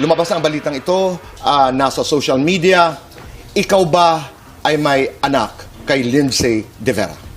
lumabas ang balitang ito, ah, nasa social media. Ikaw ba ay may anak kay Lindsay De Vera?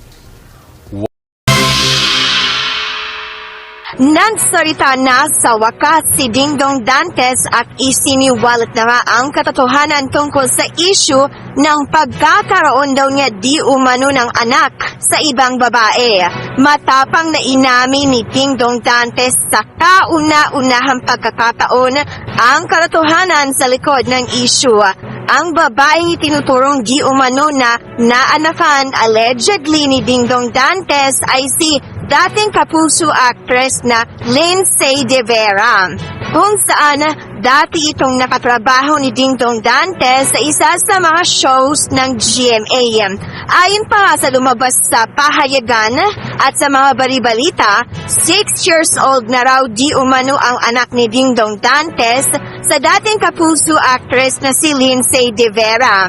Nagsalita na sa wakas si Dingdong Dantes at isiniwalat na nga ang katotohanan tungkol sa issue ng pagkakaroon daw niya di umano ng anak sa ibang babae. Matapang na inamin ni Dingdong Dantes sa kauna-unahang pagkakataon ang katotohanan sa likod ng issue. Ang babaeng itinuturong di umano na naanakan allegedly ni Dingdong Dantes ay si dating kapuso actress na Lindsay De Vera. Kung saan dati itong nakatrabaho ni Dingdong Dantes sa isa sa mga shows ng GMA. Ayon pa sa lumabas sa pahayagan at sa mga balibalita, 6 years old na raw di umano ang anak ni Dingdong Dantes sa dating kapuso actress na si Lindsay De Vera.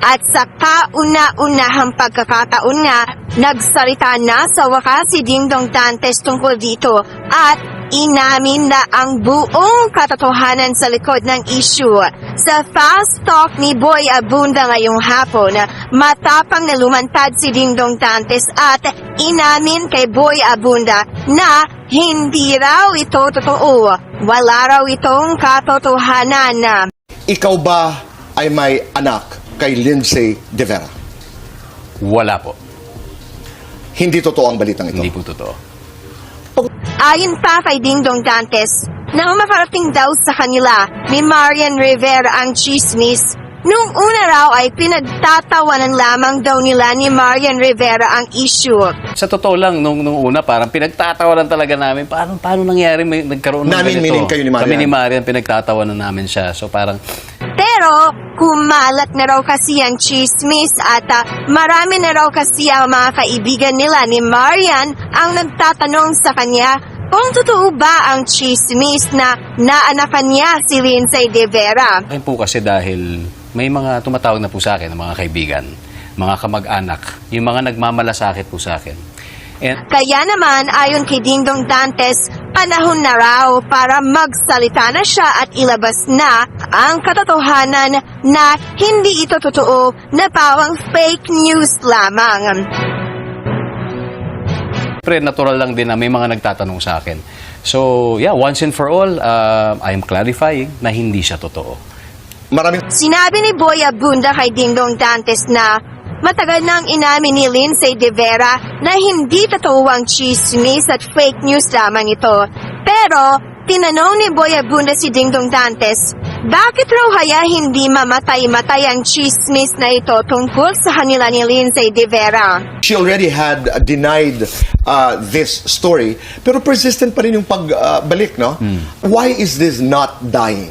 At sa kauna-unahang pagkakataon nga, nagsalita na sa wakas si Dingdong Dantes tungkol dito at inamin na ang buong katotohanan sa likod ng issue. Sa fast talk ni Boy Abunda ngayong hapon, matapang na lumantad si Dingdong Dantes at inamin kay Boy Abunda na hindi raw ito totoo. Wala raw itong katotohanan. Ikaw ba ay may anak kay Lindsay De Vera? Wala po. Hindi totoo ang balitang ito. Hindi po totoo. Ayon pa kay Dingdong Dantes, nang makarating daw sa kanila ni Marian Rivera ang chismis, nung una raw ay pinagtatawanan lamang daw nila ni Marian Rivera ang issue. Sa totoo lang, nung, nung una, parang pinagtatawanan talaga namin. Paano, paano nangyari may nagkaroon ng Namin, ganito? meaning kayo ni Marian? Kami ni Marian, pinagtatawanan namin siya. So parang, Pero kumalat na raw kasi ang chismis at ah, marami na raw kasi ang mga kaibigan nila ni Marian ang nagtatanong sa kanya kung totoo ba ang chismis na naanakan niya si Lindsay De Vera. akin po kasi dahil may mga tumatawag na po sa akin, mga kaibigan, mga kamag-anak, yung mga nagmamalasakit po sa akin. And Kaya naman, ayon kay Dingdong Dantes, panahon na raw para magsalita na siya at ilabas na ang katotohanan na hindi ito totoo na pawang fake news lamang. pre natural lang din na may mga nagtatanong sa akin. So, yeah, once and for all, uh, I'm clarifying na hindi siya totoo. Maraming Sinabi ni Boy Abunda kay Dingdong Dantes na matagal nang inamin ni Lindsay De Vera na hindi totoo ang chismis at fake news lamang ito. Pero, tinanong ni Boy Abunda si Dingdong Dantes, bakit raw kaya hindi mamatay-matay ang chismis na ito tungkol sa kanila ni Lindsay De Vera? she already had uh, denied uh, this story, pero persistent pa rin yung pagbalik, no? Why is this not dying?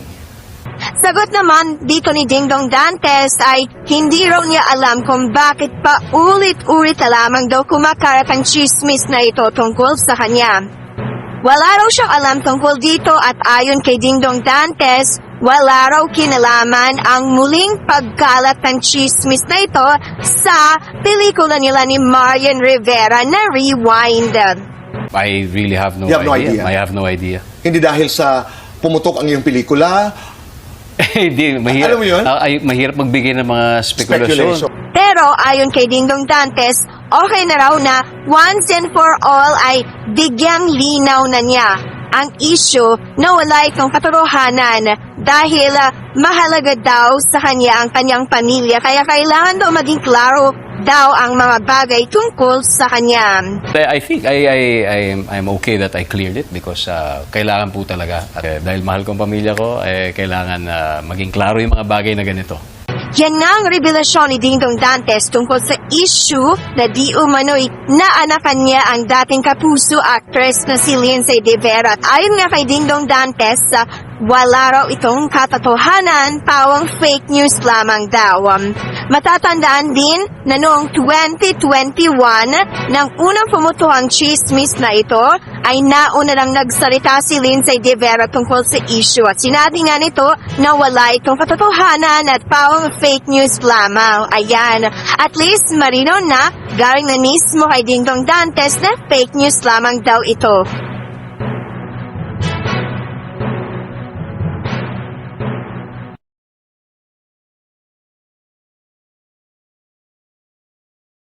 Sagot naman dito ni Dingdong Dantes ay hindi raw niya alam kung bakit pa ulit-ulit na lamang daw kumakarat ang chismis na ito tungkol sa kanya. Wala raw siyang alam tungkol dito at ayon kay Dingdong Dantes, wala raw kinalaman ang muling pagkalat ng chismis na ito sa pelikula nila ni Marian Rivera na Rewind. I really have no, You have no idea. idea. I have no idea. Hindi dahil sa pumutok ang iyong pelikula, Hindi, mahirap, Alam mo yun? ah, ay, mahirap magbigay ng mga spekulasyon. speculation. Pero ayon kay Dingdong Dantes, okay na raw na once and for all ay bigyang linaw na niya ang issue na wala itong katotohanan dahil ah, mahalaga daw sa kanya ang kanyang pamilya kaya kailangan daw maging klaro daw ang mga bagay tungkol sa kanya. I think I, I, I'm, I'm okay that I cleared it because uh, kailangan po talaga. At, eh, dahil mahal ko ang pamilya ko, eh, kailangan uh, maging klaro yung mga bagay na ganito. Yan nga ang revelasyon ni Dingdong Dantes tungkol sa issue na di umano'y naanakan niya ang dating kapuso actress na si Lindsay De Vera. At ayon nga kay Dingdong Dantes, ah, wala raw itong katotohanan, pawang fake news lamang daw. Um, Matatandaan din na noong 2021, nang unang pumuto ang chismis na ito, ay nauna lang nagsalita si Lindsay De Vera tungkol sa issue at sinabi nga nito na wala itong katotohanan at pawang fake news lamang. Ayan, at least marino na galing na mismo kay Dingdong Dantes na fake news lamang daw ito.